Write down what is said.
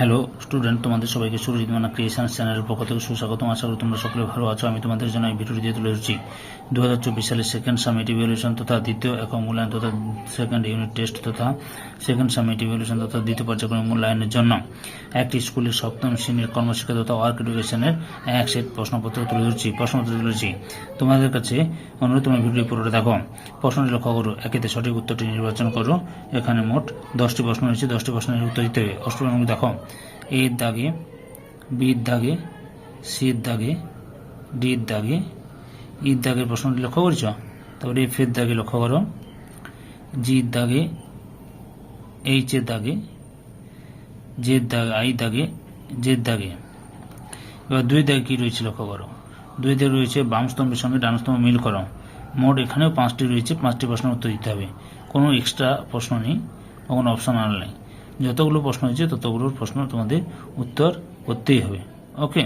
Hello student তোমাদের সবাইকে সুরজিৎ মানা ক্রিয়েশন চ্যানেলের পক্ষ থেকে সুস্বাগতম। আশা করি তোমরা সকলে ভালো আছো। আমি তোমাদের জন্য এই ভিডিওটি দিয়ে তুলে ধরছি। দু হাজার চব্বিশ সালের সেকেন্ড সামিট ইভ্যালুয়েশন তথা দ্বিতীয় একক মূল্যায়ন তথা সেকেন্ড ইউনিট টেস্ট তথা সেকেন্ড সামিট ইভ্যালুয়েশন তথা দ্বিতীয় পর্যায়ক্রমিক মূল্যায়নের জন্য একটি স্কুলের সপ্তম শ্রেণির কর্মশিক্ষা তথা ওয়ার্ক এডুকেশনের এক সেট প্রশ্নপত্র তুলে ধরছি। প্রশ্নপত্র তুলে ধরছি। তোমাদের কাছে অনুরোধ, তোমার ভিডিও পুরোটা দেখো। প্রশ্নটি লক্ষ্য করো। একেতে সঠিক উত্তরটি নির্বাচন করো। এখানে মোট দশটি প্রশ্ন রয়েছে। দশটি প্রশ্নের উত্তর দিতে হবে। অষ্টম দেখো। এর দাগে, বির দাগে, সির দাগে, ডির দাগে ঈদ দাগের প্রশ্নটি লক্ষ্য করছ? তারপরে এফের দাগে লক্ষ্য করো। জির দাগে, এইচ এর দাগে, জের দাগে, আই দাগে, জের দাগে। এবার দুই দাগে কি রয়েছে লক্ষ্য করো। দুই দাগে রয়েছে বাম স্তম্ভের সঙ্গে ডান স্তম্ভ মিল করো। মোট এখানেও পাঁচটি রয়েছে, পাঁচটি প্রশ্নের উত্তর দিতে হবে। কোনো এক্সট্রা প্রশ্ন নেই বা কোনো অপশনাল নেই। যতগুলো প্রশ্ন হয়েছে ততগুলোর প্রশ্ন তোমাদের উত্তর করতেই হবে। ওকে